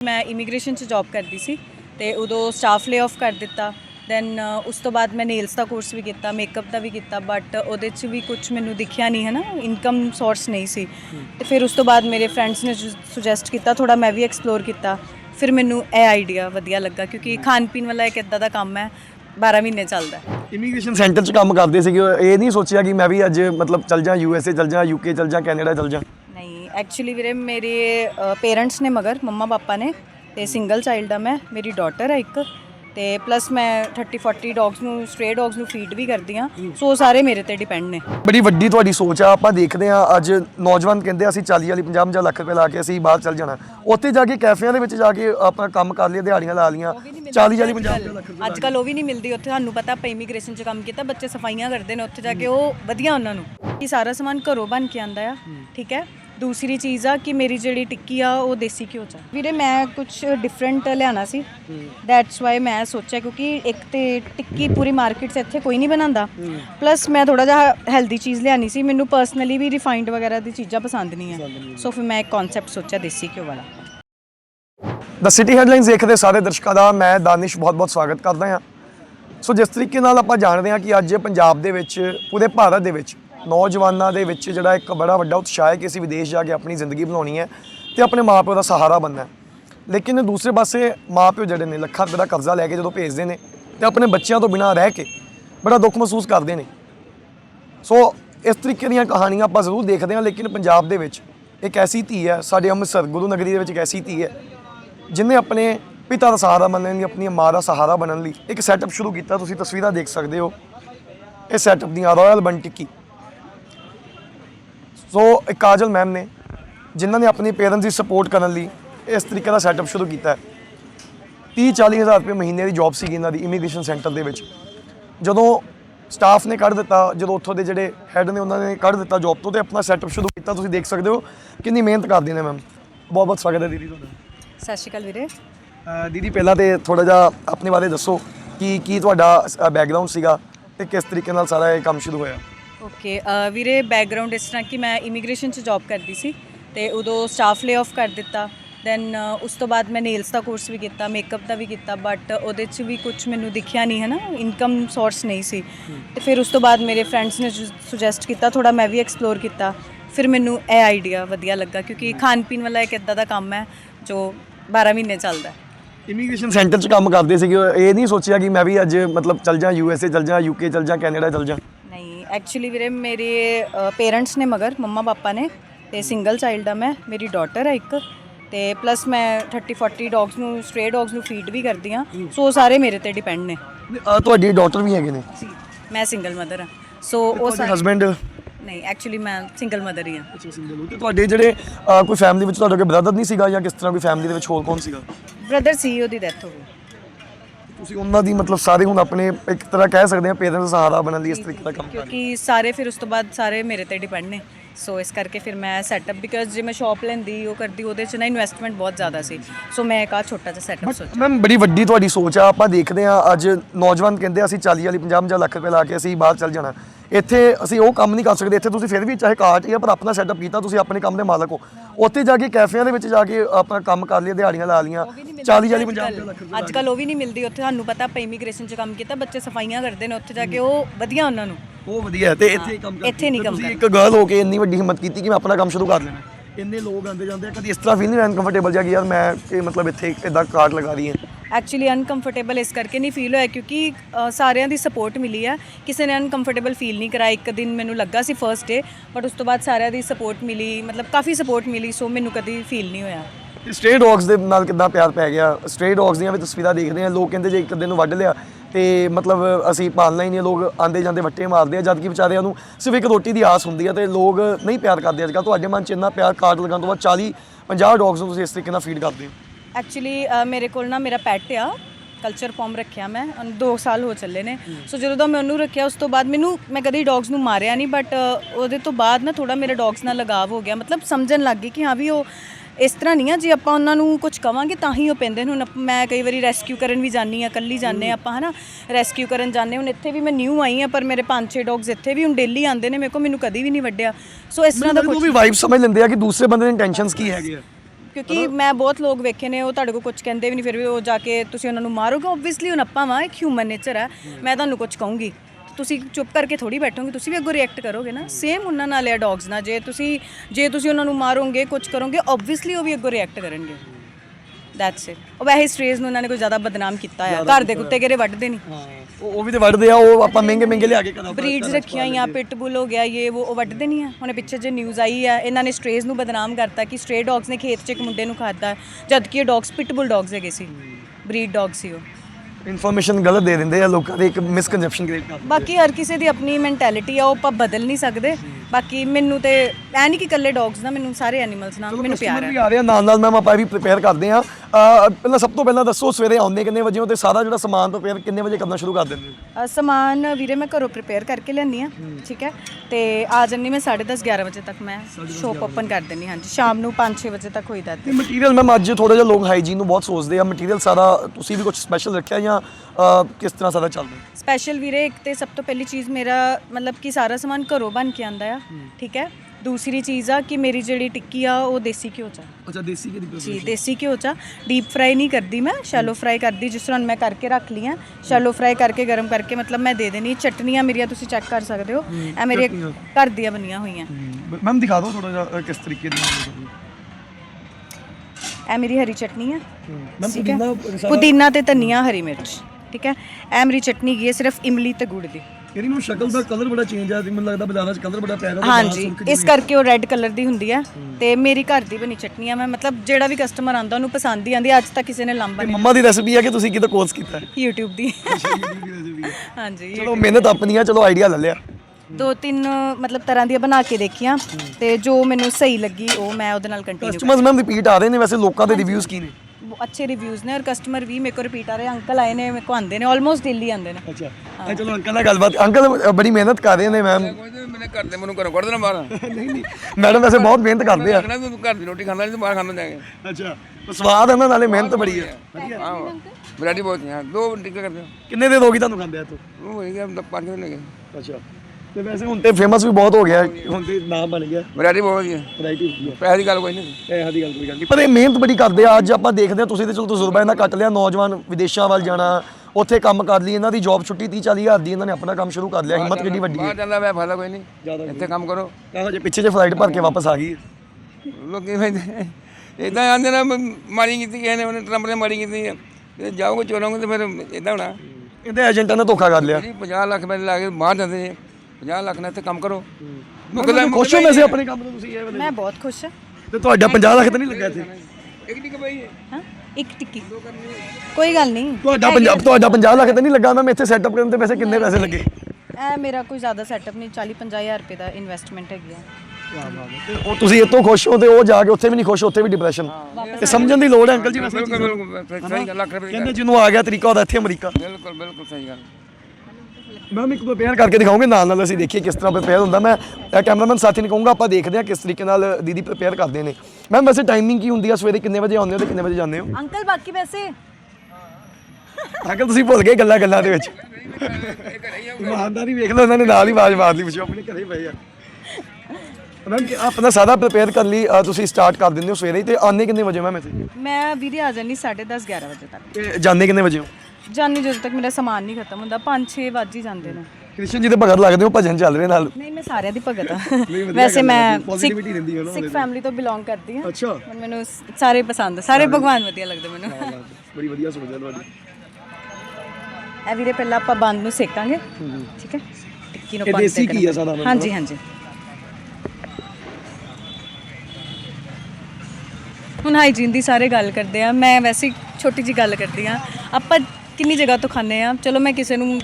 ਮੈਂ ਇਮੀਗ੍ਰੇਸ਼ਨ 'ਚ ਜੌਬ ਕਰਦੀ ਸੀ ਤੇ ਉਦੋਂ ਸਟਾਫ ਲੇ ਆਫ ਕਰ ਦਿੱਤਾ। ਦੈਨ ਉਸ ਤੋਂ ਬਾਅਦ ਮੈਂ ਨੇਲਸ ਦਾ ਕੋਰਸ ਵੀ ਕੀਤਾ ਮੇਕਅਪ ਦਾ ਵੀ ਕੀਤਾ ਬਟ ਉਹਦੇ 'ਚ ਵੀ ਕੁਝ ਮੈਨੂੰ ਦਿਖਿਆ ਨਹੀਂ ਹੈ ਨਾ ਇਨਕਮ ਸੋਰਸ ਨਹੀਂ ਸੀ। ਤੇ ਫਿਰ ਉਸ ਤੋਂ ਬਾਅਦ ਮੇਰੇ ਫਰੈਂਡਸ ਨੇ ਸੁਜੈਸਟ ਕੀਤਾ ਥੋੜਾ ਮੈਂ ਵੀ ਐਕਸਪਲੋਰ ਕੀਤਾ। ਫਿਰ ਮੈਨੂੰ ਇਹ ਆਈਡੀਆ ਵਧੀਆ ਲੱਗਾ, ਕਿਉਂਕਿ ਖਾਣ ਪੀਣ ਵਾਲਾ ਇੱਕ ਇਦਾਂ ਦਾ ਕੰਮ ਹੈ 12 ਮਹੀਨੇ ਚੱਲਦਾ ਇਮੀਗ੍ਰੇਸ਼ਨ ਸੈਂਟਰ 'ਚ ਕੰਮ ਕਰਦੇ ਸੀਗੇ ਇਹ ਨਹੀਂ ਸੋਚਿਆ ਕਿ ਮੈਂ ਵੀ ਅੱਜ ਮਤਲਬ ਚੱਲ ਜਾ ਯੂਐਸਏ ਚੱਲ ਜਾ ਯੂਕੇ ਚੱਲ ਜਾ ਕੈਨੇਡਾ ਚੱਲ ਜਾ? ਐਕਚੁਅਲੀ ਵੀਰੇ ਮੇਰੇ ਪੇਰੈਂਟਸ ਨੇ ਮਗਰ ਮੰਮਾ ਪਾਪਾ ਨੇ ਤੇ ਸਿੰਗਲ ਚਾਈਲਡ ਆ ਮੈਂ ਮੇਰੀ ਡਾਟਰ ਆ ਇੱਕ ਤੇ ਪਲੱਸ ਮੈਂ 30 40 ਡੌਗਸ ਨੂੰ ਸਟ੍ਰੇ ਡੌਗਸ ਨੂੰ ਫੀਡ ਵੀ ਕਰਦੀ ਆ ਸੋ ਸਾਰੇ ਮੇਰੇ ਤੇ ਡਿਪੈਂਡ ਨੇ। ਬੜੀ ਵੱਡੀ ਤੁਹਾਡੀ ਸੋਚ ਆ ਆਪਾਂ ਦੇਖਦੇ ਆ ਅੱਜ ਨੌਜਵਾਨ ਕਹਿੰਦੇ ਅਸੀਂ 40 ਵਾਲੀ 50 50 ਲੱਖ ਰੁਪਏ ਲਾ ਕੇ ਅਸੀਂ ਬਾਹਰ ਚੱਲ ਜਾਣਾ। ਉੱਥੇ ਜਾ ਕੇ ਕੈਫੇਆਂ ਦੇ ਵਿੱਚ ਜਾ ਕੇ ਆਪਣਾ ਕੰਮ ਕਰ ਲਿਆ ਦਿਹਾੜੀਆਂ ਲਾ ਲੀਆਂ 40 ਵਾਲੀ 50 ਲੱਖ ਰੁਪਏ ਅੱਜ ਕੱਲ ਉਹ ਵੀ ਨਹੀਂ ਮਿਲਦੀ ਉੱਥੇ ਤੁਹਾਨੂੰ ਪਤਾ ਆਪਾਂ ਇਮੀਗ੍ਰੇਸ਼ਨ 'ਚ ਕੰਮ ਕੀਤਾ ਬੱਚੇ ਸਫਾਈਆਂ ਕਰਦੇ ਨੇ ਉੱਥੇ ਜਾ ਕੇ ਉਹ ਵਧੀਆ ਉਹਨਾਂ ਨੂੰ। ਇਹ ਸਾਰਾ ਸਮਾਨ ਘਰੋਂ ਬਣ ਕੇ ਆਂਦਾ ਆ ਠੀਕ ਹੈ? ਦੂਸਰੀ ਚੀਜ਼ ਆ ਕਿ ਮੇਰੀ ਜਿਹੜੀ ਟਿੱਕੀ ਆ ਉਹ ਦੇਸੀ ਘਿਓ ਚ ਆ। ਵੀਰੇ ਮੈਂ ਕੁਝ ਡਿਫਰੈਂਟ ਲਿਆਣਾ ਸੀ। ਦੈਟਸ ਵਾਈ ਮੈਂ ਸੋਚਿਆ ਕਿਉਂਕਿ ਇੱਕ ਤੇ ਟਿੱਕੀ ਪੂਰੀ ਮਾਰਕੀਟ 'ਚ ਇੱਥੇ ਕੋਈ ਨਹੀਂ ਬਣਾਉਂਦਾ। ਪਲੱਸ ਮੈਂ ਥੋੜਾ ਜਿਹਾ ਹੈਲਦੀ ਚੀਜ਼ ਲਿਆਣੀ ਸੀ। ਮੈਨੂੰ ਪਰਸਨਲੀ ਵੀ ਰਿਫਾਈਨਡ ਵਗੈਰਾ ਦੀ ਚੀਜ਼ਾਂ ਪਸੰਦ ਨਹੀਂ ਆ। ਸੋ ਫਿਰ ਮੈਂ ਇੱਕ ਕਨਸੈਪਟ ਸੋਚਿਆ ਦੇਸੀ ਘਿਓ ਵਾਲਾ। ਦ ਸਿਟੀ ਹੈਡਲਾਈਨਸ ਦੇਖਦੇ ਸਾਰੇ ਦਰਸ਼ਕਾਂ ਦਾ। ਮੈਂ ਦਾਨਿਸ਼ ਬਹੁਤ-ਬਹੁਤ ਸਵਾਗਤ ਕਰਦਾ ਹਾਂ। ਸੋ ਜਿਸ ਤਰੀਕੇ ਨਾਲ ਆਪਾਂ ਜਾਣਦੇ ਹਾਂ ਕਿ ਅੱਜ ਪੰਜਾਬ ਦੇ ਵਿੱਚ ਪੂਰੇ ਭਾਰਤ ਦੇ ਵਿੱਚ ਨੌਜਵਾਨਾਂ ਦੇ ਵਿੱਚ ਜਿਹੜਾ ਇੱਕ ਬੜਾ ਵੱਡਾ ਉਤਸ਼ਾਹ ਹੈ ਕਿ ਅਸੀਂ ਵਿਦੇਸ਼ ਜਾ ਕੇ ਆਪਣੀ ਜ਼ਿੰਦਗੀ ਬਣਾਉਣੀ ਹੈ ਤੇ ਆਪਣੇ ਮਾਪਿਓ ਦਾ ਸਹਾਰਾ ਬਣਨਾ ਹੈ। ਲੇਕਿਨ ਦੂਸਰੇ ਪਾਸੇ ਮਾਪਿਓ ਜਿਹੜੇ ਨੇ, ਲੱਖਾਂ ਰੁਪਏ ਦਾ ਕਰਜ਼ਾ ਲੈ ਕੇ ਜਦੋਂ ਭੇਜਦੇ ਨੇ ਤੇ ਆਪਣੇ ਬੱਚਿਆਂ ਤੋਂ ਬਿਨਾਂ ਰਹਿ ਕੇ ਬੜਾ ਦੁੱਖ ਮਹਿਸੂਸ ਕਰਦੇ ਨੇ। ਸੋ ਇਸ ਤਰੀਕੇ ਦੀਆਂ ਕਹਾਣੀਆਂ ਆਪਾਂ ਜ਼ਰੂਰ ਦੇਖਦੇ ਹਾਂ, ਲੇਕਿਨ ਪੰਜਾਬ ਦੇ ਵਿੱਚ ਇੱਕ ਐਸੀ ਧੀ ਹੈ, ਸਾਡੇ ਅੰਮ੍ਰਿਤਸਰ, ਗੁਰੂ ਨਗਰੀ ਦੇ ਵਿੱਚ ਇੱਕ ਐਸੀ ਧੀ ਹੈ, ਜਿਨੇ ਆਪਣੇ ਪਿਤਾ ਦਾ ਸਹਾਰਾ ਮੰਨਣ ਲਈ ਆਪਣੀ ਮਾਂ ਦਾ ਸਹਾਰਾ ਬਣਨ ਲਈ ਇੱਕ ਸੈਟਅਪ ਸ਼ੁਰੂ ਕੀਤਾ। ਤੁਸੀਂ ਤਸਵੀਰਾਂ ਦੇਖ ਸਕਦੇ ਹੋ। ਇਹ ਸੈਟਅਪ ਦੀਆਂ ਰਾਇਲ ਬਨ ਟਿੱਕੀ। ਸੋ ਇੱਕ ਕਾਜਲ ਮੈਮ ਨੇ ਜਿਨ੍ਹਾਂ ਨੇ ਆਪਣੀ ਪੇਰੈਂਟਸ ਦੀ ਸਪੋਰਟ ਕਰਨ ਲਈ ਇਸ ਤਰੀਕੇ ਦਾ ਸੈਟਅਪ ਸ਼ੁਰੂ ਕੀਤਾ ਹੈ। 30 40 ਹਜ਼ਾਰ ਰੁਪਏ ਮਹੀਨੇ ਦੀ ਜੌਬ ਸੀਗੀ ਇਹਨਾਂ ਦੀ ਇਮੀਗ੍ਰੇਸ਼ਨ ਸੈਂਟਰ ਦੇ ਵਿੱਚ। ਜਦੋਂ ਸਟਾਫ ਨੇ ਕੱਢ ਦਿੱਤਾ ਜਦੋਂ ਉੱਥੋਂ ਦੇ ਜਿਹੜੇ ਹੈੱਡ ਨੇ ਉਹਨਾਂ ਨੇ ਕੱਢ ਦਿੱਤਾ ਜੌਬ ਤੋਂ ਤੇ ਆਪਣਾ ਸੈਟਅਪ ਸ਼ੁਰੂ ਕੀਤਾ ਤੁਸੀਂ ਦੇਖ ਸਕਦੇ ਹੋ ਕਿੰਨੀ ਮਿਹਨਤ ਕਰਦੇ ਨੇ ਮੈਮ ਬਹੁਤ ਬਹੁਤ ਸਵਾਗਤ ਹੈ ਦੀਦੀ ਤੁਹਾਡਾ। ਸਤਿ ਸ਼੍ਰੀ ਅਕਾਲ ਵੀਰੇ। ਦੀਦੀ ਪਹਿਲਾਂ ਤੇ ਥੋੜਾ ਜਿਹਾ ਆਪਣੇ ਬਾਰੇ ਦੱਸੋ ਕਿ ਕੀ ਤੁਹਾਡਾ ਬੈਕਗ੍ਰਾਉਂਡ ਸੀਗਾ ਤੇ ਕਿਸ ਤਰੀਕੇ ਨਾਲ ਸਾਰਾ ਇਹ ਕੰਮ ਸ਼ੁਰੂ ਹੋਇਆ? ਓਕੇ ਵੀਰੇ ਬੈਕਗ੍ਰਾਉਂਡ ਇਸ ਤਰ੍ਹਾਂ ਕਿ ਮੈਂ ਇਮੀਗ੍ਰੇਸ਼ਨ 'ਚ ਜੌਬ ਕਰਦੀ ਸੀ ਤੇ ਉਦੋਂ ਸਟਾਫ ਲੇ ਆਫ ਕਰ ਦਿੱਤਾ। ਦੈਨ ਉਸ ਤੋਂ ਬਾਅਦ ਮੈਂ ਨੇਲਸ ਦਾ ਕੋਰਸ ਵੀ ਕੀਤਾ ਮੇਕਅਪ ਦਾ ਵੀ ਕੀਤਾ ਬਟ ਉਹਦੇ 'ਚ ਵੀ ਕੁਝ ਮੈਨੂੰ ਦਿਖਿਆ ਨਹੀਂ ਹੈ ਨਾ ਇਨਕਮ ਸੋਰਸ ਨਹੀਂ ਸੀ। ਤੇ ਫਿਰ ਉਸ ਤੋਂ ਬਾਅਦ ਮੇਰੇ ਫਰੈਂਡਸ ਨੇ ਸੁਜੈਸਟ ਕੀਤਾ ਥੋੜਾ ਮੈਂ ਵੀ ਐਕਸਪਲੋਰ ਕੀਤਾ। ਫਿਰ ਮੈਨੂੰ ਇਹ ਆਈਡੀਆ ਵਧੀਆ ਲੱਗਾ ਕਿਉਂਕਿ ਖਾਣ ਪੀਣ ਵਾਲਾ ਇੱਕ ਇਦਾਂ ਦਾ ਕੰਮ ਹੈ ਜੋ 12 ਮਹੀਨੇ ਚੱਲਦਾ ਹੈ। ਇਮੀਗ੍ਰੇਸ਼ਨ ਸੈਂਟਰ 'ਚ ਕੰਮ ਕਰਦੇ ਸੀਗੇ ਇਹ ਨਹੀਂ ਸੋਚਿਆ ਕਿ ਮੈਂ ਵੀ ਅੱਜ ਮਤਲਬ ਚੱਲ ਜਾ ਯੂਐਸਏ ਚੱਲ ਜਾ ਯੂਕੇ ਚੱਲ ਜਾ ਕੈਨੇਡਾ ਚੱਲ ਜਾ ਐਕਚੁਅਲੀ ਵੀਰੇ ਮੇਰੇ ਪੇਰੈਂਟਸ ਨੇ ਮਗਰ ਮੰਮਾ ਪਾਪਾ ਨੇ ਤੇ ਸਿੰਗਲ ਚਾਈਲਡ ਆ ਮੈਂ ਮੇਰੀ ਡਾਟਰ ਆ ਇੱਕ ਤੇ ਪਲੱਸ ਮੈਂ 30 40 ਡੌਗਸ ਨੂੰ ਸਟ੍ਰੇ ਡੌਗਸ ਨੂੰ ਫੀਡ ਵੀ ਕਰਦੀ ਆ ਸੋ ਉਹ ਸਾਰੇ ਮੇਰੇ ਤੇ ਡਿਪੈਂਡ ਨੇ। ਅਹ ਤੁਹਾਡੀ ਡਾਟਰ ਵੀ ਹੈਗੇ ਨੇ? ਮੈਂ ਸਿੰਗਲ ਮਦਰ ਆ। ਸੋ ਉਹ ਤੁਹਾਡੇ ਸਾਰੇ ਹਸਬੰਡ ਨਹੀਂ ਐਕਚੁਅਲੀ ਮੈਂ ਸਿੰਗਲ ਮਦਰ ਹੀ ਆ ਤੇ ਤੁਹਾਡੇ ਜਿਹੜੇ ਅਹ ਕੋਈ ਫੈਮਿਲੀ ਵਿੱਚ ਤੁਹਾਡਾ ਕੋਈ ਬ੍ਰਦਰ ਨਹੀਂ ਸੀਗਾ ਜਾਂ ਕਿਸ ਤਰ੍ਹਾਂ ਕੋਈ ਫੈਮਿਲੀ ਦੇ ਵਿੱਚ ਹੋਰ ਕੌਣ ਸੀਗਾ? ਬ੍ਰਦਰ ਸੀ ਉਹਦੀ ਡੈਥ ਹੋ ਗਈ। ਤੁਸੀਂ ਉਹਨਾਂ ਦੀ ਮਤਲਬ ਸਾਰੇ ਹੁਣ ਆਪਣੇ ਇੱਕ ਤਰ੍ਹਾਂ ਕਹਿ ਸਕਦੇ ਆ ਪੇਰੈਂਟਸ ਦਾ ਸਹਾਰਾ ਬਣਨ ਲਈ ਇਸ ਤਰੀਕੇ ਦਾ ਕੰਮ ਕਰ ਰਹੇ ਕਿਉਂਕਿ ਸਾਰੇ ਫਿਰ ਉਸ ਤੋਂ ਬਾਅਦ ਸਾਰੇ ਮੇਰੇ ਤੇ ਡਿਪੈਂਡ ਨੇ। ਸੋ ਇਸ ਕਰਕੇ ਫਿਰ ਮੈਂ ਸੈਟਅਪ ਬਿਕਾਜ਼ ਜੇ ਮੈਂ ਸ਼ਾਪ ਲੈਂਦੀ ਉਹ ਕਰਦੀ ਉਹਦੇ ਚ ਨਾ ਇਨਵੈਸਟਮੈਂਟ ਬਹੁਤ ਜ਼ਿਆਦਾ ਸੀ। ਸੋ ਮੈਂ ਇੱਕ ਆ ਛੋਟਾ ਜਿਹਾ ਸੈਟਅਪ ਸੋਚਿਆ। ਮੈਮ ਬੜੀ ਵੱਡੀ ਤੁਹਾਡੀ ਸੋਚ ਆ ਆਪਾਂ ਦੇਖਦੇ ਆ ਅੱਜ ਨੌਜਵਾਨ ਕਹਿੰਦੇ ਅਸੀਂ 40 ਵਾਲੀ 50 50 ਲੱਖ ਰੁਪਏ ਲਾ ਕੇ ਅਸੀਂ ਬਾਹਰ ਚੱਲ ਜਾਣਾ। ਇੱਥੇ ਅਸੀਂ ਉਹ ਕੰਮ ਨਹੀਂ ਕਰ ਸਕਦੇ। ਇੱਥੇ ਤੁਸੀਂ ਫਿਰ ਵੀ ਚਾਹੇ ਕਾਰਟ ਜਾਂ ਪਰ ਆਪਣਾ ਸੈਟਅਪ ਕੀਤਾ ਤੁਸੀਂ ਆਪਣੇ ਕੰਮ ਦੇ ਮਾਲਕ ਹੋ। ਉੱਥੇ ਜਾ ਕੇ ਕੈਫੇਆਂ ਦੇ ਵਿੱਚ ਜਾ ਕੇ ਆਪਣਾ ਕੰਮ ਕਰ ਲਿਆ ਦਿਹਾੜੀਆਂ ਲਾ ਲੀਆਂ 40 ਵਾਲੀ 50 ਲੱਖ ਰੁਪਏ ਅੱਜ ਕੱਲ ਉਹ ਵੀ ਨਹੀਂ ਮਿਲਦੀ। ਉੱਥੇ ਤੁਹਾਨੂੰ ਪਤਾ ਆਪਾਂ ਇਮੀਗ੍ਰੇਸ਼ਨ 'ਚ ਕੰਮ ਕੀਤਾ ਬੱਚੇ ਸਫਾਈਆਂ ਕਰਦੇ ਨੇ ਉੱਥੇ ਜਾ ਕੇ ਉਹ ਵਧੀਆ ਉਹਨਾਂ ਨੂੰ। ਉਹ ਵਧੀਆ ਤੇ ਇੱਥੇ ਕੰਮ ਕਰ ਇੱਥੇ ਨਹੀਂ ਕੰਮ ਤੁਸੀਂ ਇੱਕ ਗਰਲ ਹੋ ਕੇ ਇੰਨੀ ਵੱਡੀ ਹਿੰਮਤ ਕੀਤੀ ਕਿ ਮੈਂ ਆਪਣਾ ਕੰਮ ਸ਼ੁਰੂ ਕਰ ਲੈਣਾ। ਇੰਨੇ ਲੋਕ ਆਉਂਦੇ ਜਾਂਦੇ ਆ ਕਦੀ ਇਸ ਤਰ੍ਹਾਂ ਫੀਲ ਨਹੀਂ ਅਨਕੰਫਰਟੇਬਲ ਜਾ ਕਿ ਯਾਰ ਮੈਂ ਕਿ ਮਤਲਬ ਇੱਥੇ ਇਦਾਂ ਕਾਰਟ ਲਗਾ ਰਹੀ ਹੈ ਐਕਚੁਅਲੀ ਅਨਕੰਫਰਟੇਬਲ ਇਸ ਕਰਕੇ ਨਹੀਂ ਫੀਲ ਹੋਇਆ ਕਿਉਂਕਿ ਅ, ਸਾਰਿਆਂ ਦੀ ਸਪੋਰਟ ਮਿਲੀ ਹੈ। ਕਿਸੇ ਨੇ ਅਨਕੰਫਰਟੇਬਲ ਫੀਲ ਨਹੀਂ ਕਰਾਇਆ। ਇੱਕ ਦਿਨ ਮੈਨੂੰ ਲੱਗਾ ਸੀ ਫਰਸਟ ਡੇ ਬਟ ਉਸ ਤੋਂ ਬਾਅਦ ਸਾਰਿਆਂ ਦੀ ਸਪੋਰਟ ਮਿਲੀ ਮਤਲਬ ਕਾਫੀ ਸਪੋਰਟ ਮਿਲੀ ਸੋ ਮੈਨੂੰ ਕਦੀ ਫੀਲ ਨਹੀਂ ਹੋਇਆ। ਤੇ ਸਟ੍ਰੇ ਡੌਗਸ ਦੇ ਨਾਲ ਕਿੰਨਾ ਪਿਆਰ ਪੈ ਗਿਆ? ਸਟ੍ਰੇ ਡੌਗਸ ਦੀਆਂ ਵੀ ਤਸਵੀਰਾਂ ਦੇਖਦੇ ਆ ਲੋਕ ਕਹਿੰਦੇ ਜੇ ਇੱਕ ਦਿਨ ਨੂੰ ਵੱਢ ਲਿਆ ਤੇ ਮਤਲਬ ਅਸੀਂ ਪਾਲਣਾ ਹੀ ਨਹੀਂ। ਲੋਕ ਆਂਦੇ ਜਾਂਦੇ ਵੱਟੇ ਮਾਰਦੇ ਆ ਜਦਕਿ ਵਿਚਾਰਿਆਂ ਨੂੰ ਸਿਰਫ ਇੱਕ ਰੋਟੀ ਦੀ ਆਸ ਹੁੰਦੀ ਆ ਤੇ ਲੋਕ ਨਹੀਂ ਪਿਆਰ ਕਰਦੇ। ਅੱਜ ਕੱਲ੍ਹ ਤੁਹਾਡੇ ਮਨ 'ਚ ਇੰਨਾ ਪਿਆਰ ਕਾਰਡ ਲਗਾਉਣ ਤੋਂ ਬਾਅਦ 40 50 ਡੌਗਸ ਨੂੰ ਤੁਸੀਂ ਇਸ ਤਰੀਕੇ ਨਾਲ ਫੀਡ ਕਰਦੇ ਹੋ। ਐਕਚੁਅਲੀ ਮੇਰੇ ਕੋਲ ਨਾ ਮੇਰਾ ਪੈਟ ਆ। ਕਲਚਰ ਫਾਰਮ ਰੱਖਿਆ ਮੈਂ। 2 ਸਾਲ ਹੋ ਚੱਲੇ ਨੇ। ਸੋ ਜਦੋਂ ਦਾ ਮੈਂ ਉਹਨੂੰ ਰੱਖਿਆ ਉਸ ਤੋਂ ਬਾਅਦ ਮੈਨੂੰ ਮੈਂ ਕਦੀ ਡੌਗਸ ਨੂੰ ਮਾਰਿਆ ਨਹੀਂ ਬਟ ਉਹਦੇ ਤੋਂ ਬਾਅਦ ਨਾ ਥੋੜਾ ਮੇਰਾ ਡੌਗਸ ਨਾਲ ਲਗਾਵ ਹੋ ਗਿਆ। ਮਤਲਬ ਸਮਝਣ ਲੱਗ ਗਈ ਕਿ ਹਾਂ ਵੀ ਉਹ ਇਸ ਤਰ੍ਹਾਂ ਨਹੀਂ ਆ ਜੇ ਆਪਾਂ ਉਹਨਾਂ ਨੂੰ ਕੁਝ ਕਵਾਂਗੇ ਤਾਂ ਹੀ ਉਹ ਪੈਂਦੇ ਨੇ। ਹੁਣ ਮੈਂ ਕਈ ਵਾਰੀ ਰੈਸਕਿਊ ਕਰਨ ਵੀ ਜਾਂਦੀ ਆ ਇਕੱਲੀ ਜਾਂਦੇ ਆਪਾਂ ਹਨਾ? ਰੈਸਕਿਊ ਕਰਨ ਜਾਂਦੇ ਹੁਣ ਇੱਥੇ ਵੀ ਮੈਂ ਨਿਊ ਆਈ ਆ ਪਰ ਮੇਰੇ ਪੰਜ ਛੇ ਡੌਗਸ ਇੱਥੇ ਵੀ ਹੁਣ ਡੇਲੀ ਆਉਂਦੇ ਨੇ। ਮੇਰੇ ਕੋਲ ਮੈਨੂੰ ਕਦੀ ਵੀ ਨਹੀਂ ਵੱਡਿਆ। ਸੋ ਇਸ ਤਰ੍ਹਾਂ ਦਾ ਉਹ ਕੁਝ ਵੀ ਵਾਈਬ ਸਮਝ ਲੈਂਦੇ ਆ ਕਿ ਦੂਸਰੇ ਬੰਦੇ ਦੇ ਇੰਟੈਂਸ਼ਨਸ ਕੀ ਹੈਗੇ ਆ। ਕਿਉਂਕਿ ਮੈਂ ਬਹੁਤ ਲੋਕ ਵੇਖੇ ਨੇ ਉਹ ਤੁਹਾਡੇ ਕੋਲ ਕੁਝ ਕਹਿੰਦੇ ਵੀ ਨਹੀਂ ਫਿਰ ਵੀ ਉਹ ਜਾ ਕੇ ਤੁਸੀਂ ਉਹਨਾਂ ਨੂੰ ਮਾਰੋਗੇ। ਆਬਵੀਅਸਲੀ ਹੁਣ ਆਪਾਂ ਵਾਂ ਇੱਕ ਹਿਊਮਨ ਨੇਚਰ ਹੈ ਮੈਂ ਤੁਹਾਨੂੰ ਕੁਝ ਕਹੂੰਗੀ। ਤੁਸੀਂ ਚੁੱਪ ਕਰਕੇ ਥੋੜੀ ਬੈਠੋਗੇ ਤੁਸੀਂ ਵੀ ਅੱਗੋਂ ਰਿਐਕਟ ਕਰੋਗੇ ਨਾ। ਸੇਮ ਉਹਨਾਂ ਨਾਲ ਹੈ ਡੌਗਸ ਨਾਲ। ਜੇ ਤੁਸੀਂ ਜੇ ਤੁਸੀਂ ਉਹਨਾਂ ਨੂੰ ਮਾਰੋਗੇ ਕੁਝ ਕਰੋਗੇ ਆਬਵੀਅਸਲੀ ਉਹ ਵੀ ਅੱਗੋਂ ਰਿਐਕਟ ਕਰਨਗੇ। ਦੈਟਸ ਇਟ ਉਹ ਵੈਸੇ ਸਟ੍ਰੇਸ ਨੂੰ ਉਹਨਾਂ ਨੇ ਕੋਈ ਜ਼ਿਆਦਾ ਬਦਨਾਮ ਕੀਤਾ ਹੈ ਘਰ ਦੇ ਕੁੱਤੇ ਕਿਹੜੇ ਵੱਢਦੇ ਨਹੀਂ ਉਹ ਉਹ ਵੀ ਤੇ ਵੱਢਦੇ ਆ ਉਹ ਆਪਾਂ ਮਹਿੰਗੇ ਮਹਿੰਗੇ ਲਿਆ ਕੇ ਕਰਾਂ ਬਰੀਡਸ ਰੱਖੀਆਂ ਹੋਈਆਂ ਪਿਟਬੁਲ ਹੋ ਗਿਆ ਇਹ ਉਹ ਉਹ ਵੱਢਦੇ ਨਹੀਂ ਆ। ਹੁਣੇ ਪਿੱਛੇ ਜੇ ਨਿਊਜ਼ ਆਈ ਆ ਇਹਨਾਂ ਨੇ ਸਟ੍ਰੇਸ ਨੂੰ ਬਦਨਾਮ ਕਰਤਾ ਕਿ ਸਟ੍ਰੇ ਡੌਗਸ ਨੇ ਖੇਤ 'ਚ ਇੱਕ ਮੁੰਡੇ ਨੂੰ ਖਾਦਾ ਜਦ ਕਿ ਇਹ ਡੌਗਸ ਪਿਟਬੁਲ ਡੌਗਸ ਹੈਗੇ ਸੀ। ਬਰੀਡ ਡੌਗ ਸੀ ਉਹ। ਇਨਫੋਰਮੇਸ਼ਨ ਗਲਤ ਦੇ ਦਿੰਦੇ ਆ ਲੋਕਾਂ ਦੇ ਇੱਕ ਮਿਸਕਨਸੈਪਸ਼ਨ ਕ੍ਰੀਏਟ ਕਰਦੇ ਬਾਕੀ ਹਰ ਕਿਸੇ ਦੀ ਆਪਣੀ ਮੈਂਟੈਲਿਟੀ ਆ ਉਹ ਆਪਾਂ ਬਦਲ ਨਹੀਂ ਸਕਦੇ। ਬਾਕੀ ਮੈਨੂੰ ਤੇ ਐ ਨਹੀਂ ਕਿ ਇਕੱਲੇ ਡੌਗਸ ਨਾ ਮੈਨੂੰ ਸਾਰੇ ਐਨੀਮਲਸ ਨਾਲ ਮੈਨੂੰ ਪਿਆਰ ਹੈ। ਆ ਰਹੇ ਆ ਨਾਲ ਨਾਲ ਮੈਮ ਆਪਾਂ ਵੀ ਪ੍ਰਿਪੇਅਰ ਕਰਦੇ ਆ। ਪਹਿਲਾਂ ਸਭ ਤੋਂ ਪਹਿਲਾਂ ਦੱਸੋ ਸਵੇਰੇ ਆਉਂਦੇ ਕਿੰਨੇ ਵਜੇ ਹੋ ਤੇ ਸਾਰਾ ਜਿਹੜਾ ਸਮਾਨ ਪ੍ਰਿਪੇਅਰ ਕਿੰਨੇ ਵਜੇ ਕਰਨਾ ਸ਼ੁਰੂ ਕਰ ਦਿੰਦੇ ਹੋ? ਸਮਾਨ ਵੀਰੇ ਮੈਂ ਘਰੋਂ ਪ੍ਰਿਪੇਅਰ ਕਰਕੇ ਲਿਆਨੀ ਆ ਠੀਕ ਹੈ? ਤੇ ਆ ਜੰਨੀ ਮੈਂ 10:30 11 ਵਜੇ ਤੱਕ ਮੈਂ ਸ਼ੋਪ ਓਪਨ ਕਰ ਦਿੰਨੀ ਹਾਂਜੀ। ਸ਼ਾਮ ਨੂੰ 5-6 ਵਜੇ ਤੱਕ ਹੋਈਦਾ ਤੇ ਮਟੀਰੀਅਲ ਮੈਮ ਅੱਜ ਥੋੜਾ ਜਿਹਾ ਲੋਕ ਹਾਈਜੀਨ ਨੂੰ ਬਹੁਤ ਸੋਚਦੇ ਆ ਮਟੀਰੀਅਲ ਸਾਰਾ ਤੁਸੀਂ ਵੀ ਕੁਝ ਸਪੈਸ਼ਲ ਰੱਖਿਆ ਜਾਂ ਅਹ, ਕਿਸ ਤਰ੍ਹਾਂ ਸਾਰਾ ਚੱਲਦਾ? ਸਪੈਸ਼ਲ ਵੀਰੇ ਇੱਕ ਤੇ ਸਭ ਤੋਂ ਪਹਿਲੀ ਚੀਜ਼ ਮੇਰਾ ਮਤਲਬ ਕਿ ਸਾਰਾ ਸਮਾਨ ਘਰੋਂ ਬਣ ਕੇ ਆਂਦਾ ਆ ਠੀਕ ਹੈ? ਦੂਸਰੀ ਚੀਜ਼ ਆ ਕਿ ਮੇਰੀ ਜਿਹੜੀ ਟਿੱਕੀ ਆ ਉਹ ਦੇਸੀ ਘਿਓ ਚ ਆ। ਅੱਛਾ ਦੇਸੀ ਕੀ ਜੀ ਦੇਸੀ ਘਿਓ ਚ ਡੀਪ ਫਰਾਈ ਨਹੀਂ ਕਰਦੀ ਮੈਂ ਸ਼ੈਲੋ ਫਰਾਈ ਕਰਦੀ ਜਿਸ ਤਰ੍ਹਾਂ ਮੈਂ ਕਰਕੇ ਰੱਖ ਲਈਆਂ। ਸ਼ੈਲੋ ਫਰਾਈ ਕਰਕੇ ਗਰਮ ਕਰਕੇ ਮਤਲਬ ਮੈਂ ਦੇ ਦੇਣੀ। ਚਟਨੀਆਂ ਮੇਰੀਆਂ ਤੁਸੀਂ ਚੈੱਕ ਕਰ ਸਕਦੇ ਹੋ। ਇਹ ਮੇਰੇ ਘਰ ਦੀਆਂ ਬਣੀਆਂ ਹੋਈਆਂ। ਮੈਮ ਦਿਖਾ ਦਿਓ ਥੋੜਾ ਜਿਹਾ ਕਿਸ ਤਰੀਕੇ ਦੀ ਇਹ ਮੇਰੀ ਹਰੀ ਚਟਨੀ ਹੈ। ਮੈਮ ਠੀਕ ਹੈ। ਪੁਦੀਨਾ ਤੇ ਧਨੀਆ ਹਰੀ ਮਿਰਚ। ਠੀਕ ਹੈ। ਇਹ ਮੇਰੀ ਚਟਨੀ ਹੈ ਸਿਰਫ ਇਮਲੀ ਤੇ ਗੁੜ ਦੀ। ਇਹਦੀ ਨੂੰ ਸ਼ਕਲ ਦਾ ਕਲਰ ਬੜਾ ਚੇਂਜ ਆ ਮੈਨੂੰ ਲੱਗਦਾ ਬਾਜ਼ਾਰਾਂ 'ਚ ਕਲਰ ਬੜਾ ਪਿਆਰਾ ਹਾਂਜੀ। ਇਸ ਕਰਕੇ ਉਹ ਰੈੱਡ ਕਲਰ ਦੀ ਹੁੰਦੀ ਹੈ। ਤੇ ਮੇਰੀ ਘਰ ਦੀ ਬਣੀ ਚਟਨੀ ਆ। ਮੈਂ ਮਤਲਬ ਜਿਹੜਾ ਵੀ ਕਸਟਮਰ ਆਂਦਾ ਉਹਨੂੰ ਪਸੰਦ ਹੀ ਆਂਦੀ ਅੱਜ ਤੱਕ ਕਿਸੇ ਨੇ ਲਾਂਬਾ ਨਹੀਂ ਮੰਮਾ ਦੀ ਰੈਸਪੀ ਆ ਕਿ ਤੁਸੀਂ ਕਿਤੇ ਕੋਰਸ ਕੀਤਾ? ਹੈ YouTube ਦੀ ਹਾਂਜੀ ਚਲੋ ਮਿਹਨਤ ਆਪਣੀ ਆ। ਚਲੋ ਆਈਡੀਆ ਲੈ ਲਿਆ। ਦੋ ਤਿੰਨ ਮਤਲਬ ਤਰ੍ਹਾਂ ਦੀਆਂ ਬਣਾ ਕੇ ਦੇਖੀਆਂ ਤੇ ਜੋ ਮੈਨੂੰ ਸਹੀ ਲੱਗੀ ਉਹ ਮੈਂ ਉਹਦੇ ਨਾਲ ਕੰਟੀਨਿਊ ਕਸਟਮਰਸ ਮੈਮ ਰਿਪੀਟ ਆ ਰਹੇ ਨੇ ਵੈਸੇ ਲੋਕਾਂ ਦੇ ਰਿਵਿਊਜ਼ ਕੀ ਨੇ? ਅੱਛੇ ਰਿਵਿਊਜ਼ ਨੇ ਔਰ ਕਸਟਮਰ ਵੀ ਮੇਰੇ ਕੋਲ ਰਿਪੀਟ ਆ ਰਹੇ ਅੰਕਲ ਆਏ ਨੇ ਮੇਰੇ ਕੋ ਆਂਦੇ ਨੇ ਆਲਮੋਸਟ ਦਿੱਲੀ ਆਂਦੇ ਨੇ। ਅੱਛਾ। ਇਹ ਚਲੋ ਅੰਕਲ ਨਾਲ ਗੱਲਬਾਤ ਅੰਕਲ ਬੜੀ ਮਿਹਨਤ ਕਰ ਰਹੇ ਨੇ ਮੈਮ। ਮੇਰੇ ਘਰ ਦੇ ਮੈਨੂੰ ਘਰੋਂ ਕੱਢ ਦੇਣਾ ਬਾਹਰ। ਨਹੀਂ ਨਹੀਂ। ਮੈਡਮ ਵੈਸੇ ਬਹੁਤ ਮਿਹਨਤ ਕਰਦੇ ਆ। ਕਹਿੰਦਾ ਤੂੰ ਘਰ ਦੀ ਰੋਟੀ ਖਾਂਦਾ ਨਹੀਂ ਤੂੰ ਬਾਹਰ ਖਾਂਦਾ ਜਾ ਕੇ ਅੱਛਾ। ਸਵਾਦ ਹੈ ਨਾ ਨਾਲੇ ਮਿਹਨਤ ਬੜੀ ਹੈ ਹਾਂ। ਵੈਰਾਈਟੀ ਬਹੁਤ ਹੈ ਦੋ ਟਿੱਕੇ ਕਰਦੇ ਕਿੰਨੇ ਹੋ ਗਏ ਤੁਹਾਨੂੰ ਖਾਂਦੇ ਆ ਤੂੰ ਉਹ ਹੋ ਗਿਆ ਪੰਜ ਦਿਨ ਲੱਗੇ ਅੱਛਾ। ਤੇ ਵੈਸੇ ਹੁਣ ਤੇ ਫੇਮਸ ਵੀ ਬਹੁਤ ਹੋ ਗਿਆ। ਹੁਣ ਤੇ ਨਾਮ ਬਣ ਗਿਆ। ਵੈਰਾਈਟੀ ਬਹੁਤ ਹੈ ਵੈਰਾਈਟੀ ਹੋ ਗਈ ਪੈਸੇ ਦੀ ਗੱਲ ਕੋਈ ਨਹੀਂ। ਇਹ ਦੀ ਗੱਲ ਕੋਈ ਗੱਲ ਨਹੀਂ। ਪਰ ਇਹ ਮਿਹਨਤ ਬੜੀ ਕਰਦੇ ਆ। ਅੱਜ ਆਪਾਂ ਦੇਖਦੇ ਆ ਤੁਸੀਂ ਤੇ ਚਲੋ ਤਜਰਬਾ ਇਹਨਾਂ ਕੱਟ ਲਿਆ। ਨੌਜਵਾਨ ਵਿਦੇਸ਼ਾਂ ਵੱਲ ਜਾਣਾ ਉੱਥੇ ਕੰਮ ਕਰ ਲਈ ਇਹਨਾਂ ਦੀ ਜੌਬ ਛੁੱਟੀ 30 40 ਹਜ਼ਾਰ ਦੀ ਇਹਨਾਂ ਨੇ ਆਪਣਾ ਕੰਮ ਸ਼ੁਰੂ ਕਰ ਲਿਆ। ਹਿੰਮਤ ਕਿੰਨੀ ਵੱਡੀ ਹੈ। ਬਾਹਰ ਜਾਂਦਾ ਮੈਂ ਫਾਇਦਾ ਕੋਈ ਨਹੀਂ। ਇੱਥੇ ਕੰਮ ਕਰੋ। ਤਾਂ ਹਜੇ ਪਿੱਛੇ ਜੇ ਫਲਾਈਟ ਭਰ ਕੇ ਵਾਪਸ ਆ ਗਈ ਲੋਕੀ ਕਹਿੰਦੇ ਇਦਾਂ ਆਂਦੇ ਨਾ ਮ- ਮਾੜੀ ਕੀਤੀ ਕਿਸੇ ਨੇ ਉਹਨੇ ਟਰੰਪ ਨੇ ਮਾੜੀ ਕੀਤੀ। ਤੇ ਜਾਓਗੇ ਚੋਰੋਗੇ ਤੇ ਫਿਰ ਇਦਾਂ ਹੋਣਾ। ਇਹਦੇ ਏਜੰਟਾਂ ਨੇ ਧੋਖਾ ਕਰ ਲਿਆ। ਜੀ 50 ਲੱਖ ਰੁਪਏ ਲਾ ਕੇ ਬਾਹਰ ਜਾਂਦੇ ਨੇ 50 ਲੱਖ ਨਾਲ ਇੱਥੇ ਕੰਮ ਕਰੋ। ਮੁਕਦਾ ਖੁਸ਼ ਹੋ ਵੈਸੇ ਆਪਣੇ ਕੰਮ ਤੋਂ ਤੁਸੀਂ ਇਹ ਵੇਲੇ ਮੈਂ ਬਹੁਤ ਖੁਸ਼ ਹਾਂ। ਤੇ ਤੁਹਾਡਾ 50 ਲੱਖ ਤਾਂ ਨਹੀਂ ਲੱਗਾ ਇੱਥੇ? ਇੱਕ ਟਿੱਕ ਪਈ ਹੈ ਹਾਂ ਇੱਕ ਟਿੱਕੀ। ਕੋਈ ਗੱਲ ਨਹੀਂ। ਤੁਹਾਡਾ ਪੰਜਾਬ ਤੁਹਾਡਾ 50 ਲੱਖ ਤਾਂ ਨਹੀਂ ਲੱਗਾ ਮੈਂ ਇੱਥੇ ਸੈਟਅਪ ਕਰਨ ਤੇ ਵੈਸੇ ਕਿੰਨੇ ਪੈਸੇ ਲੱਗੇ? ਇਹ ਮੇਰਾ ਕੋਈ ਜ਼ਿਆਦਾ ਸੈਟਅਪ ਨਹੀਂ 40 50000 ਰੁਪਏ ਦਾ ਇਨਵੈਸਟਮੈਂਟ ਹੈਗੀ ਆ। ਉਹ ਤੁਸੀਂ ਇਤੋਂ ਖੁਸ਼ ਹੋ ਤੇ ਉਹ ਜਾ ਕੇ ਉੱਥੇ ਵੀ ਨਹੀਂ ਖੁਸ਼ ਉੱਥੇ ਵੀ ਡਿਪਰੈਸ਼ਨ ਤੇ ਸਮਝਣ ਦੀ ਲੋੜ ਹੈ ਅੰਕਲ ਜੀ ਵੈਸੇ ਬਿਲਕੁਲ ਬਿਲਕੁਲ ਸਹੀ ਗੱਲ ਲੱਖ ਰੁਪਏ ਦੀ ਕਹਿੰਦੇ ਜਿਹਨੂੰ ਆ ਗਿਆ ਤਰੀਕਾ ਉਹਦਾ ਇੱਥੇ ਅਮਰੀਕਾ। ਬਿਲਕੁਲ ਬਿਲਕੁਲ ਸਹੀ ਗੱਲ। ਮੈਮ ਇੱਕ ਪ੍ਰਪੇਅਰ ਕਰਕੇ ਦਿਖਾਓਗੇ ਨਾਲ ਨਾਲ ਅਸੀਂ ਦੇਖੀਏ ਕਿਸ ਤਰ੍ਹਾਂ ਪ੍ਰਪੇਅਰ ਹੁੰਦਾ। ਮੈਂ ਇਹ ਕੈਮਰਾਮੈਨ ਸਾਥੀ ਨੂੰ ਕਹੂੰਗਾ ਆਪਾਂ ਦੇਖਦੇ ਹਾਂ ਕਿਸ ਤਰੀਕੇ ਨਾਲ ਦੀਦੀ ਪ੍ਰਪੇਅਰ ਕਰਦੇ ਨੇ। ਮੈਮ ਵੈਸੇ ਟਾਈਮਿੰਗ ਕੀ ਹੁੰਦੀ ਆ? ਸਵੇਰੇ ਕਿੰਨੇ ਵਜੇ ਆਉਂਦੇ ਹੋ ਤੇ ਕਿੰਨੇ ਵਜੇ ਜਾਂਦੇ ਹੋ? ਅੰਕਲ ਬਾਕੀ ਪੈਸੇ ਅੰਕਲ ਤੁਸੀਂ ਭੁੱਲ ਗਏ ਗੱਲਾਂ ਗੱਲਾਂ ਦੇ ਵਿੱਚ। ਇਮਾਨਦਾਰੀ ਵੇਖ ਲਓ ਉਹਨਾਂ ਨੇ ਨਾਲ ਹੀ ਆਵਾਜ਼ ਮਾਰ ਲਈ ਪਿੱਛੋਂ ਆਪਣੇ ਘਰੇ ਪਏ ਆ। ਮੈਮ ਆਪਣਾ ਸਾਰਾ ਪ੍ਰਪੇਅਰ ਕਰ ਲਈ ਅ, ਤੁਸੀਂ ਸਟਾਰਟ ਕਰ ਦਿੰਦੇ ਹੋ ਸਵੇਰੇ ਹੀ ਤੇ ਆਨੇ ਕਿੰਨੇ ਵਜੇ ਮੈਮ ਇੱਥੇ? ਮੈਂ ਵੀਰੇ ਆ ਜਾਨੀ 10:30 11 ਵਜੇ ਤੱਕ। ਤੇ ਜਾਂਦੇ ਕਿੰਨੇ ਵਜੇ ਹੋ? ਜਾਨੀ ਜਦੋਂ ਤੱਕ ਮੇਰਾ ਸਮਾਨ ਨਹੀਂ ਖਤਮ ਹੁੰਦਾ 5-6 ਵੱਜ ਹੀ ਜਾਂਦੇ ਨੇ। ਕ੍ਰਿਸ਼ਨ ਜੀ ਦੇ ਭਗਤ ਲੱਗਦੇ ਹੋ ਭਜਨ ਚੱਲ ਰਹੇ ਨਾਲ? ਨਹੀਂ ਮੈਂ ਸਾਰਿਆਂ ਦੀ ਭਗਤ ਆ ਵੈਸੇ ਮੈਂ positivity ਰਹਿੰਦੀ ਹੈ ਨਾ ਸਿੱਖ ਫੈਮਿਲੀ ਤੋਂ ਬਿਲੋਂਗ ਕਰਦੀ ਹਾਂ। ਅੱਛਾ। ਮੈਨੂੰ ਸਾਰੇ ਪਸੰਦ ਆ, ਸਾਰੇ ਭਗਵਾਨ ਵਧੀਆ ਲੱਗਦੇ ਮੈਨੂੰ। ਬੜੀ ਵਧੀਆ ਸੋਚ ਹੈ ਤੁਹਾਡੀ। ਇਹ ਵੀਰੇ ਪਹਿਲਾਂ ਆਪਾਂ ਬੰਦ ਨੂੰ ਸੇਕਾਂਗੇ। ਠੀਕ ਹੈ? ਟਿੱਕੀ ਨੂੰ ਬੰਦ ਦੇਸੀ ਹੈ ਸਾਰਾ ਮਤਲਬ? ਹਾਂਜੀ ਹਾਂਜੀ। ਹੁਣ ਹਾਈਜੀਨ ਦੀ ਸਾਰੇ ਗੱਲ ਕਰਦੇ ਆ। ਮੈਂ ਵੈਸੇ ਛੋਟੀ ਜੀ ਗੱਲ ਕਰਦੀ ਆ। ਆਪਾਂ ਕਿੰਨੀ ਜਗ੍ਹਾ ਤੋਂ ਖਾਂਦੇ ਆ? ਚਲੋ ਮੈਂ ਕਿਸੇ ਨੂੰ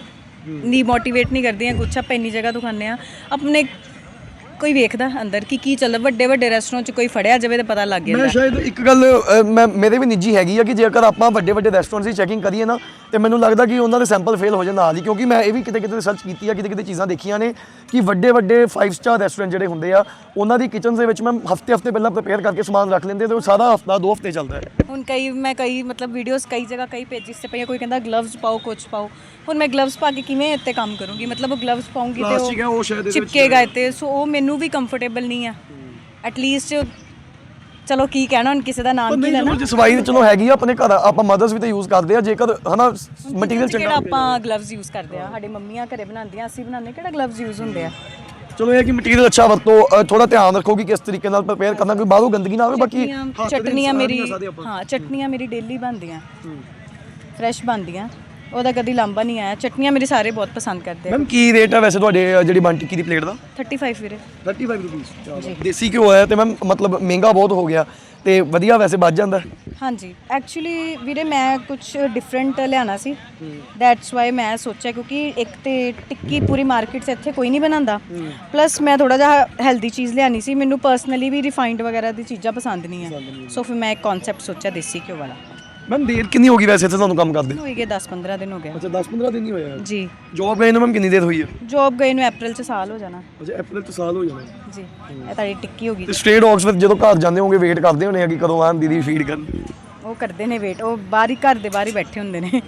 ਨੀ ਮੋਟੀਵੇਟ ਨਹੀਂ ਕਰਦੀ ਆ ਕੁਛ ਆਪਾਂ ਇੰਨੀ ਜਗ੍ਹਾ ਤੋਂ ਖਾਂਦੇ ਆ। ਆਪਣੇ ਕੋਈ ਵੇਖਦਾ ਅੰਦਰ ਕਿ ਕੀ ਚੱਲ ਵੱਡੇ ਵੱਡੇ ਰੈਸਟੋਰੈਂਟ 'ਚ ਕੋਈ ਫੜਿਆ ਜਾਵੇ ਤਾਂ ਪਤਾ ਲੱਗ ਮੈਂ ਜਾਂਦਾ। ਸ਼ਾਇਦ ਇੱਕ ਗੱਲ ਅ, ਮੈਂ ਮੇਰੇ ਵੀ ਨਿੱਜੀ ਹੈਗੀ ਆ ਕਿ ਜੇਕਰ ਆਪਾਂ ਵੱਡੇ ਵੱਡੇ ਰੈਸਟੋਰੈਂਟਸ ਦੀ ਚੈਕਿੰਗ ਕਰੀਏ ਨਾ ਤੇ ਮੈਨੂੰ ਲੱਗਦਾ ਕਿ ਉਹਨਾਂ ਦੇ ਸੈਂਪਲ ਫੇਲ ਹੋ ਜਾਣ ਨਾਲ ਹੀ ਕਿਉਂਕਿ ਮੈਂ ਇਹ ਵੀ ਕਿਤੇ ਕਿਤੇ ਰਿਸਰਚ ਕੀਤੀ ਆ ਕਿਤੇ ਕਿਤੇ ਚੀਜ਼ਾਂ ਦੇਖੀਆਂ ਨੇ ਕਿ ਵੱਡੇ ਵੱਡੇ 5 ਸਟਾਰ ਰੈਸਟੋਰੈਂਟ ਜਿਹੜੇ ਹੁੰਦੇ ਆ ਉਹਨਾਂ ਦੀ ਕਿਚਨਸ ਦੇ ਵਿੱਚ ਮੈਂ ਹਫ਼ਤੇ ਹਫ਼ਤੇ ਪਹਿਲਾਂ ਪ੍ਰਪੇਅਰ ਕਰਕੇ ਸਮਾਨ ਰੱਖ ਲੈਂਦੇ ਤੇ ਉਹ ਸਾਰਾ ਹਫਤਾ ਦੋ ਹਫ਼ਤੇ ਚੱਲਦਾ ਹੈ। ਹੁਣ ਕਈ ਮੈਂ ਕਈ ਮਤਲਬ ਵੀਡੀਓਜ਼ ਕਈ ਜਗ੍ਹਾ ਕਈ ਪੇਜਿਸ ਤੇ ਪਈਆਂ ਕੋਈ ਕਹਿੰਦਾ ਗਲਵਜ਼ ਪਾਓ ਕੁਛ ਪਾਓ। ਹੁਣ ਮੈਂ ਗਲਵਜ਼ ਪਾ ਕੇ ਕਿਵੇਂ ਇੱਥੇ ਕੰਮ ਕਰੂੰਗੀ? ਮਤਲਬ ਉਹ ਗਲਵਜ਼ ਪਾਉਂਗੀ ਤੇ ਉਹ ਚਿਪਕੇਗਾ ਇੱਥੇ ਸੋ ਉਹ ਮੈਨੂੰ ਵੀ ਕੰਫਰਟੇਬਲ ਨਹੀਂ ਆ। ਐਟ ਲੀਸਟ ਚਲੋ ਕੀ ਕਹਿਣਾ ਹੁਣ ਕਿਸੇ ਦਾ ਨਾਮ ਕੀ ਨਹੀਂ ਲੈਣਾ? ਜੇ ਸਫ਼ਾਈ ਤੇ ਚਲੋ ਹੈਗੀ ਆ ਆਪਣੇ ਘਰ ਆਪਾਂ ਮਦਰਸ ਵੀ ਤਾਂ ਯੂਜ਼ ਕਰਦੇ ਆ ਜੇਕਰ ਹਨਾ ਮਟੀਰੀਅਲ ਕਿਹੜਾ ਚੰਗਾ ਆਪਾਂ ਗਲਵਜ਼ ਯੂਜ਼ ਕਰਦੇ ਆ? ਸਾਡੇ ਮੰਮੀਆਂ ਘਰੇ ਬਣਾਉਂਦੀਆਂ ਅਸੀਂ ਬਣਾਉਂਦੇ ਕਿਹੜਾ ਗਲਵਜ਼ ਯੂਜ਼ ਹੁੰਦੇ ਆ? ਚਲੋ ਇਹ ਕਿ ਮਟੀਰੀਅਲ ਅੱਛਾ ਵਰਤੋ ਥੋੜਾ ਧਿਆਨ ਰੱਖੋ ਕਿ ਕਿਸ ਤਰੀਕੇ ਨਾਲ ਪ੍ਰਪੇਅਰ ਕਰਨਾ ਕੋਈ ਬਾਹਰੋਂ ਗੰਦਗੀ ਨਾ ਆਵੇ ਬਾਕੀ ਚਟਨੀਆਂ ਮੇਰੀ ਹਾਂ ਚਟਨੀਆਂ ਮੇਰੀ ਡੇਲੀ ਬਣਦੀਆਂ। ਫਰੈਸ਼ ਬਣਦੀਆਂ। ਉਹਦਾ ਕਦੀ ਲਾਂਬਾ ਨਹੀਂ ਆਇਆ। ਚਟਨੀਆਂ ਮੇਰੇ ਸਾਰੇ ਬਹੁਤ ਪਸੰਦ ਕਰਦੇ ਆ। ਮੈਮ ਕੀ ਰੇਟ ਹੈ ਵੈਸੇ ਤੁਹਾਡੇ ਅ, ਜਿਹੜੀ ਬਨ ਟਿੱਕੀ ਦੀ? ਪਲੇਟ ਦਾ 35 ਵੀਰੇ 35 ਰੁਪਏ ਦੇਸੀ ਘਿਓ ਹੈ ਤੇ ਮੈਮ ਮਤਲਬ ਮਹਿੰਗਾ ਬਹੁਤ ਹੋ ਗਿਆ ਤੇ ਵਧੀਆ ਵੈਸੇ ਵੱਜ ਜਾਂਦਾ? ਹਾਂਜੀ। ਐਕਚੁਅਲੀ ਵੀਰੇ ਮੈਂ ਕੁਝ ਡਿਫਰੈਂਟ ਲਿਆਣਾ ਸੀ। ਦੈਟਸ ਵਾਈ ਮੈਂ ਸੋਚਿਆ ਕਿਉਂਕਿ ਇੱਕ ਤੇ ਟਿੱਕੀ ਪੂਰੀ ਮਾਰਕੀਟ 'ਚ ਇੱਥੇ ਕੋਈ ਨਹੀਂ ਬਣਾਉਂਦਾ। ਪਲੱਸ ਮੈਂ ਥੋੜਾ ਜਿਹਾ ਹੈਲਦੀ ਚੀਜ਼ ਲਿਆਣੀ ਸੀ। ਮੈਨੂੰ ਪਰਸਨਲੀ ਵੀ ਰਿਫਾਈਨਡ ਵਗੈਰਾ ਦੀ ਚੀਜ਼ਾਂ ਪਸੰਦ ਨਹੀਂ ਹੈ ਸੋ ਫਿਰ ਮੈਂ ਇੱਕ ਕਨਸੈਪਟ ਸੋਚਿਆ ਦੇਸੀ ਘਿਓ ਵਾਲਾ। ਮੈਮ ਦੇਰ ਕਿੰਨੀ ਹੋ ਗਈ ਵੈਸੇ ਇੱਥੇ ਤੁਹਾਨੂੰ ਕੰਮ ਕਰਦੇ? ਹੋ ਗਏ 10-15 ਦਿਨ ਹੋ ਗਿਆ ਅੱਛਾ 10-15 ਦਿਨ ਹੀ ਹੋਇਆ। ਜੀ। ਜੌਬ ਗਏ ਨੂੰ ਮੈਮ ਕਿੰਨੀ ਦੇਰ ਹੋਈ ਹੈ? ਜੌਬ ਗਏ ਨੂੰ ਅਪ੍ਰੈਲ 'ਚ ਸਾਲ ਹੋ ਜਾਣਾ। ਅੱਛਾ ਅਪ੍ਰੈਲ ਤੋਂ ਸਾਲ ਹੋ ਜਾਣਾ। ਜੀ ਇਹ ਤੁਹਾਡੀ ਟਿੱਕੀ ਹੋ ਗਈ। ਤੇ ਸਟੇਟ ਆਕਸਫੋਰਡ ਜਦੋਂ ਘਰ ਜਾਂਦੇ ਹੋਗੇ ਵੇਟ ਕਰਦੇ ਹੋਣੇ ਆ ਕਿ ਕਦੋਂ ਆਣ ਦੀਦੀ ਫੀਡ ਕਰਨ? ਉਹ ਕਰਦੇ ਨੇ ਵੇਟ ਉਹ ਬਾਹਰ ਹੀ ਘਰ ਦੇ ਬਾਹਰ ਹੀ ਬੈਠੇ ਹੁੰਦੇ ਨੇ।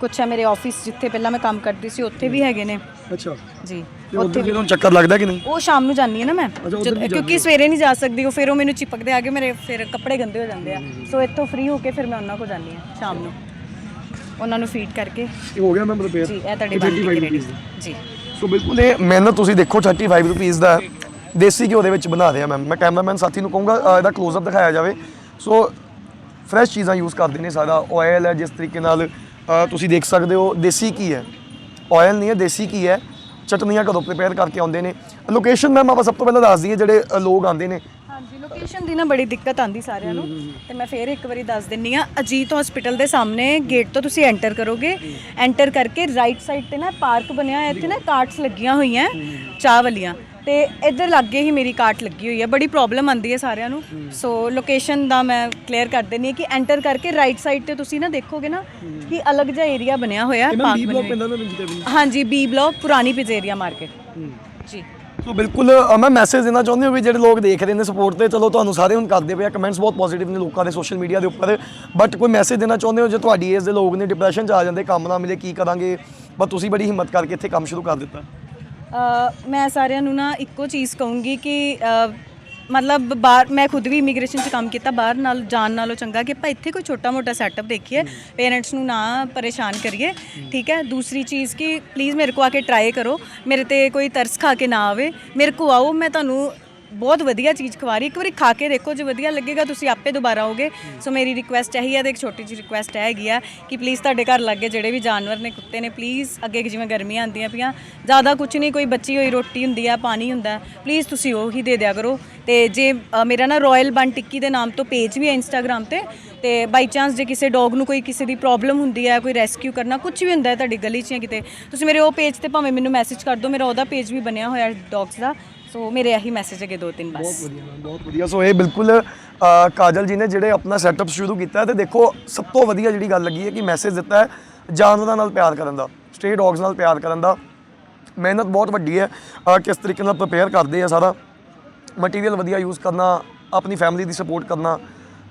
ਕੁਛ ਹੈ ਮੇਰੇ ਆਫਿਸ ਜਿੱਥੇ ਪਹਿਲਾਂ ਮੈਂ ਕੰਮ ਕਰਦੀ ਸੀ ਉੱਥੇ ਵੀ ਹੈਗੇ ਨੇ। ਅੱਛਾ। ਜੀ। ਤੇ ਉੱਧਰ ਜਦੋਂ ਚੱਕਰ ਲੱਗਦਾ ਕਿ ਨਹੀਂ? ਉਹ ਸ਼ਾਮ ਨੂੰ ਜਾਂਦੀ ਹੈ ਨਾ ਮੈਂ। ਉੱਧਰ ਜਦ- ਕਿਉਂਕਿ ਸਵੇਰੇ ਨਹੀਂ ਜਾ ਸਕਦੀ ਉਹ ਫਿਰ ਉਹ ਮੈਨੂੰ ਚਿਪਕਦੇ ਆ ਕੇ ਮੇਰੇ ਫਿਰ ਕੱਪੜੇ ਗੰਦੇ ਹੋ ਜਾਂਦੇ ਆ। ਸੋ ਇੱਥੋਂ ਫ੍ਰੀ ਹੋ ਕੇ ਫਿਰ ਮੈਂ ਉਹਨਾਂ ਕੋਲ ਜਾਂਦੀ ਆ ਸ਼ਾਮ ਨੂੰ। ਉਹਨਾਂ ਨੂੰ ਫੀਡ ਕਰਕੇ। ਇਹ ਹੋ ਗਿਆ ਮੈਮ ਪ੍ਰਪੇਅਰ ਜੀ ਇਹ ਤੁਹਾਡੀ ਬਾਕੀ ਕ੍ਰੈਡਿਟ ਜੀ। ਸੋ ਬਿਲਕੁਲ ਇਹ ਮਿਹਨਤ ਤੁਸੀਂ ਦੇਖੋ 35 ਰੁਪੀਸ ਦਾ ਹੈ। ਦੇਸੀ ਘਿਓ ਦੇ ਵਿੱਚ ਬਣਾ ਰਿਹਾ ਮੈਮ ਮੈਂ ਕੈਮਰਾਮੈਨ ਸਾਥੀ ਨੂੰ ਕਹੂੰਗਾ ਅ, ਇਹਦਾ ਕਲੋਜ਼ਅਪ ਦਿਖਾਇਆ ਜਾਵੇ। ਸੋ ਫਰੈਸ਼ ਚੀਜ਼ਾਂ ਯੂਜ਼ ਕਰਦੇ ਨੇ ਸਾਰਾ। ਆਇਲ ਹੈ ਜਿਸ ਤਰੀਕੇ ਨਾਲ ਤੁਸੀਂ ਦੇਖ ਸਕਦੇ ਹੋ ਦੇਸੀ ਕੀ ਹੈ। ਆਇਲ ਨਹੀਂ ਹੈ ਦੇਸੀ ਕੀ ਹੈ। ਚਟਨੀਆਂ ਕਦੋਂ ਪ੍ਰਿਪੇਅਰ ਕਰਕੇ ਆਉਂਦੇ ਨੇ। ਲੋਕੇਸ਼ਨ ਮੈਮ ਆਪਾਂ ਸਭ ਤੋਂ ਪਹਿਲਾਂ ਦੱਸ ਦਈਏ ਜਿਹੜੇ ਲੋਕ ਆਉਂਦੇ ਨੇ। ਹਾਂਜੀ ਲੋਕੇਸ਼ਨ ਦੀ ਨਾ ਬੜੀ ਦਿੱਕਤ ਆਂਦੀ ਸਾਰਿਆਂ ਨੂੰ। ਤੇ ਮੈਂ ਫੇਰ ਇੱਕ ਵਾਰੀ ਦੱਸ ਦਿੰਨੀ ਆ ਅਜੀਤ ਹਸਪੀਟਲ ਦੇ ਸਾਹਮਣੇ ਗੇਟ ਤੋਂ ਤੁਸੀਂ ਐਂਟਰ ਕਰੋਗੇ। ਐਂਟਰ ਕਰਕੇ ਰਾਈਟ ਸਾਈਡ ਤੇ ਨਾ ਪਾਰਕ ਬਣਿਆ ਹੋਇਆ ਇੱਥੇ ਨਾ ਕਾਰਟਸ ਲੱਗੀਆਂ ਹੋਈਆਂ ਚਾਹ ਵਾਲੀਆਂ। ਤੇ ਇੱਧਰ ਲੱਗੇ ਹੀ ਮੇਰੀ ਕਾਰਟ ਲੱਗੀ ਹੋਈ ਹੈ। ਬੜੀ ਪ੍ਰੋਬਲਮ ਆਂਦੀ ਹੈ ਸਾਰਿਆਂ ਨੂੰ। ਸੋ ਲੋਕੇਸ਼ਨ ਦਾ ਮੈਂ ਕਲੀਅਰ ਕਰ ਦਿੰਨੀ ਆ ਕਿ ਐਂਟਰ ਕਰਕੇ ਰਾਈਟ ਸਾਈਡ ਤੇ ਤੁਸੀਂ ਨਾ ਦੇਖੋਗੇ ਨਾ ਕਿ ਅਲੱਗ ਜਿਹਾ ਏਰੀਆ ਬਣਿਆ ਹੋਇਆ ਹੈ ਪਾਰਕ ਬਣਿਆ ਹੋਇਆ। ਹਾਂਜੀ ਬੀ ਬਲੌਕ ਪੁਰਾਣੀ ਪਿਜ਼ੇਰੀਆ ਮਾਰਕੀਟ ਜੀ। ਸੋ ਬਿਲਕੁਲ ਅ, ਮੈਂ ਮੈਸੇਜ ਦੇਣਾ ਚਾਹੁੰਦੀ ਹਾਂ ਵੀ ਜਿਹੜੇ ਲੋਕ ਦੇਖ ਰਹੇ ਨੇ ਸਪੋਰਟ ਤੇ ਚਲੋ ਤੁਹਾਨੂੰ ਸਾਰੇ ਹੁਣ ਕਰਦੇ ਪਏ ਆ ਕਮੈਂਟਸ ਬਹੁਤ ਪੋਜ਼ਿਟਿਵ ਨੇ ਲੋਕਾਂ ਦੇ ਸੋਸ਼ਲ ਮੀਡੀਆ ਦੇ ਉੱਪਰ। ਬਟ ਕੋਈ ਮੈਸੇਜ ਦੇਣਾ ਚਾਹੁੰਦੇ ਹੋ ਜੇ ਤੁਹਾਡੀ ਏਜ ਦੇ ਲੋਕ ਨੇ ਡਿਪਰੈਸ਼ਨ 'ਚ ਆ ਜਾਂਦੇ ਕੰਮ ਨਾ ਮਿਲੇ ਕੀ ਕਰਾਂਗੇ? ਬਟ ਤੁਸੀਂ ਬੜੀ ਹਿੰਮਤ ਕਰਕੇ ਇੱਥੇ ਕੰਮ ਸ਼ੁਰੂ ਕਰ ਦਿੱਤਾ। ਮੈਂ ਸਾਰਿਆਂ ਨੂੰ ਨਾ ਇੱਕੋ ਚੀਜ਼ ਕਹੂੰਗੀ ਕਿ ਮਤਲਬ ਬਾਹਰ ਮੈਂ ਖੁਦ ਵੀ ਇਮੀਗ੍ਰੇਸ਼ਨ 'ਚ ਕੰਮ ਕੀਤਾ ਬਾਹਰ ਨਾਲ ਜਾਣ ਨਾਲੋਂ ਚੰਗਾ ਕਿ ਆਪਾਂ ਇੱਥੇ ਕੋਈ ਛੋਟਾ-ਮੋਟਾ ਸੈਟਅਪ ਦੇਖੀਏ ਪੇਰੈਂਟਸ ਨੂੰ ਨਾ ਪਰੇਸ਼ਾਨ ਕਰੀਏ ਠੀਕ ਹੈ? ਦੂਸਰੀ ਚੀਜ਼ ਕਿ ਪਲੀਜ਼ ਮੇਰੇ ਕੋ ਆ ਕੇ ਟਰਾਈ ਕਰੋ ਮੇਰੇ ਤੇ ਕੋਈ ਤਰਸ ਖਾ ਕੇ ਨਾ ਆਵੇ ਮੇਰੇ ਕੋ ਆਓ ਮੈਂ ਤੁਹਾਨੂੰ ਬਹੁਤ ਵਧੀਆ ਚੀਜ਼ ਖਵਾ ਰਹੀ ਇੱਕ ਵਾਰੀ ਖਾ ਕੇ ਦੇਖੋ ਜੇ ਵਧੀਆ ਲੱਗੇਗਾ ਤੁਸੀਂ ਆਪੇ ਦੁਬਾਰਾ ਆਓਗੇ। ਸੋ ਮੇਰੀ ਰਿਕੁਐਸਟ ਇਹੀ ਹੈ ਤੇ ਇੱਕ ਛੋਟੀ ਜਿਹੀ ਰਿਕੁਐਸਟ ਹੈਗੀ ਆ ਕਿ ਪਲੀਜ਼ ਤੁਹਾਡੇ ਘਰ ਲੱਗੇ ਜਿਹੜੇ ਵੀ ਜਾਨਵਰ ਨੇ ਕੁੱਤੇ ਨੇ ਪਲੀਜ਼ ਅੱਗੇ ਜਿਵੇਂ ਗਰਮੀਆਂ ਆਉਂਦੀਆਂ ਪਈਆਂ ਜ਼ਿਆਦਾ ਕੁਝ ਨਹੀਂ ਕੋਈ ਬੱਚੀ ਹੋਈ ਰੋਟੀ ਹੁੰਦੀ ਆ ਪਾਣੀ ਹੁੰਦਾ ਪਲੀਜ਼ ਤੁਸੀਂ ਉਹ ਹੀ ਦੇ ਦਿਆ ਕਰੋ। ਤੇ ਜੇ ਅ, ਮੇਰਾ ਨਾ ਰਾਇਲ ਬਨ ਟਿੱਕੀ ਦੇ ਨਾਮ ਤੋਂ ਪੇਜ ਵੀ ਹੈ ਇੰਸਟਾਗ੍ਰam ਤੇ ਤੇ ਬਾਈ ਚਾਂਸ ਜੇ ਕਿਸੇ ਡੌਗ ਨੂੰ ਕੋਈ ਕਿਸੇ ਦੀ ਪ੍ਰੋਬਲਮ ਹੁੰਦੀ ਹੈ ਕੋਈ ਰੈਸਕਿਊ ਕਰਨਾ ਕੁਝ ਵੀ ਹੁੰਦਾ ਹੈ ਤੁਹਾਡੀ ਗਲੀ 'ਚ ਜਾਂ ਕਿਤੇ ਤੁਸੀਂ ਮੇਰੇ ਉਹ ਪੇਜ ਤੇ ਭਾਵੇਂ ਮੈਨੂੰ ਮੈਸੇਜ ਕਰ ਦਿਓ ਮੇਰਾ ਉਹਦਾ ਪੇਜ ਵੀ ਬਣਿਆ ਹੋਇਆ ਡੌਗਸ ਦਾ। ਸੋ ਮੇਰੇ ਇਹੀ ਮੈਸੇਜ ਹੈਗੇ ਦੋ ਤਿੰਨ ਬਸ ਵਧੀਆ ਬਹੁਤ ਵਧੀਆ ਸੋ ਇਹ ਬਿਲਕੁਲ ਕਾਜਲ ਜੀ ਨੇ ਜਿਹੜੇ ਆਪਣਾ ਸੈਟਅਪ ਸ਼ੁਰੂ ਕੀਤਾ ਹੈ ਤੇ ਦੇਖੋ ਸਭ ਤੋਂ ਵਧੀਆ ਜਿਹੜੀ ਗੱਲ ਲੱਗੀ ਹੈ ਕਿ ਮੈਸੇਜ ਦਿੱਤਾ ਹੈ ਜਾਨਵਰਾਂ ਨਾਲ ਪਿਆਰ ਕਰਨ ਦਾ ਸਟੇ ਡੌਗਸ ਨਾਲ ਪਿਆਰ ਕਰਨ ਦਾ ਮਿਹਨਤ ਬਹੁਤ ਵੱਡੀ ਹੈ ਕਿਸ ਤਰੀਕੇ ਨਾਲ ਪ੍ਰਪੇਅਰ ਕਰਦੇ ਆ ਸਾਰਾ ਮਟੀਰੀਅਲ ਵਧੀਆ ਯੂਜ਼ ਕਰਨਾ ਆਪਣੀ ਫੈਮਿਲੀ ਦੀ ਸਪੋਰਟ ਕਰਨਾ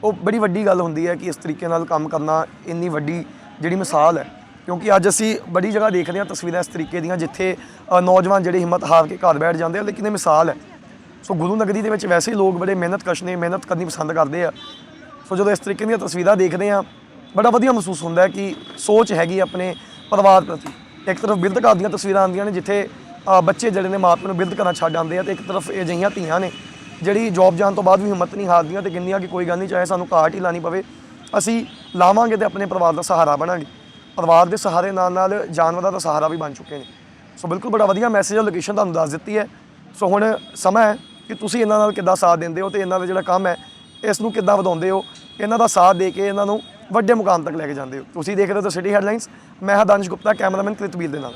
ਉਹ ਬੜੀ ਵੱਡੀ ਗੱਲ ਹੁੰਦੀ ਹੈ ਕਿ ਇਸ ਤਰੀਕੇ ਨਾਲ ਕੰਮ ਕਰਨਾ ਇੰਨੀ ਵੱਡੀ ਜਿਹੜੀ ਮਿਸਾਲ ਹੈ ਕਿਉਂਕਿ ਅੱਜ ਅਸੀਂ ਬੜੀ ਜਗ੍ਹਾ ਦੇਖਦੇ ਹਾਂ ਤਸਵੀਰਾਂ ਇਸ ਤਰੀਕੇ ਦੀਆਂ ਜਿੱਥੇ ਨੌਜਵਾਨ ਜਿਹੜੇ ਹਿੰਮਤ ਹਾਰ ਕੇ ਘਰ ਬੈਠ ਜਾਂਦੇ ਆ ਲੇਕਿਨ ਇਹ ਮਿਸਾਲ ਹੈ। ਸੋ ਗੁਰੂ ਨਗਰੀ ਦੇ ਵਿੱਚ ਵੈਸੇ ਹੀ ਲੋਕ ਬੜੇ ਮਿਹਨਤ ਕਸ਼ ਨੇ ਮਿਹਨਤ ਕਰਨੀ ਪਸੰਦ ਕਰਦੇ ਆ। ਸੋ ਜਦੋਂ ਇਸ ਤਰੀਕੇ ਦੀਆਂ ਤਸਵੀਰਾਂ ਦੇਖਦੇ ਆ ਬੜਾ ਵਧੀਆ ਮਹਿਸੂਸ ਹੁੰਦਾ ਕਿ ਸੋਚ ਹੈਗੀ ਆਪਣੇ ਪਰਿਵਾਰ ਪ੍ਰਤੀ। ਇੱਕ ਤਰਫ ਬਿਰਧ ਘਰ ਦੀਆਂ ਤਸਵੀਰਾਂ ਆਉਂਦੀਆਂ ਨੇ ਜਿੱਥੇ ਬੱਚੇ ਜਿਹੜੇ ਨੇ ਮਾਪਿਆਂ ਨੂੰ ਬਿਰਧ ਘਰਾਂ ਛੱਡ ਆਉਂਦੇ ਆ ਤੇ ਇੱਕ ਤਰਫ ਅਜਿਹੀਆਂ ਧੀਆਂ ਨੇ ਜਿਹੜੀ ਜੌਬ ਜਾਣ ਤੋਂ ਬਾਅਦ ਵੀ ਹਿੰਮਤ ਨਹੀਂ ਹਾਰਦੀਆਂ ਤੇ ਕਹਿੰਦੀਆਂ ਕਿ ਕੋਈ ਗੱਲ ਨਹੀਂ ਚਾਹੇ ਸਾਨੂੰ ਕਾਟ ਹੀ ਲਾਣੀ ਪਵੇ, ਅਸੀਂ ਲਾਵਾਂਗੇ ਤੇ ਆਪਣੇ ਪਰਿਵਾਰ ਦਾ ਸਹਾਰਾ ਬਣਾਂਗੇ। ਪਰਿਵਾਰ ਦੇ ਸਹਾਰੇ ਨਾਲ ਨਾਲ ਜਾਨਵਰਾਂ ਦਾ ਸਹਾਰਾ ਵੀ ਬਣ ਚੁੱਕੇ ਨੇ। ਸੋ ਬਿਲਕੁਲ ਬੜਾ ਵਧੀਆ ਮੈਸੇਜ ਹੈ ਲੋਕੇਸ਼ਨ ਤੁਹਾਨੂੰ ਦੱਸ ਦਿੱਤੀ ਹੈ। ਸੋ ਹੁਣ ਸਮਾਂ ਹੈ ਕਿ ਤੁਸੀਂ ਇਹਨਾਂ ਨਾਲ ਕਿੱਦਾਂ ਸਾਥ ਦਿੰਦੇ ਹੋ ਤੇ ਇਹਨਾਂ ਦਾ ਜਿਹੜਾ ਕੰਮ ਹੈ, ਇਸ ਨੂੰ ਕਿੱਦਾਂ ਵਧਾਉਂਦੇ ਹੋ, ਇਹਨਾਂ ਦਾ ਸਾਥ ਦੇ ਕੇ ਇਹਨਾਂ ਨੂੰ ਵੱਡੇ ਮੁਕਾਮ ਤੱਕ ਲੈ ਕੇ ਜਾਂਦੇ ਹੋ। ਤੁਸੀਂ ਦੇਖ ਰਹੇ ਹੋ ਸਿਟੀ ਹੈਡਲਾਈਨਸ ਮੈਂ ਹਾਂ ਗੁਪਤਾ, ਕੈਮਰਾਮੈਨ ਕ੍ਰਿਤਵੀਰ ਦੇ ਨਾਲ।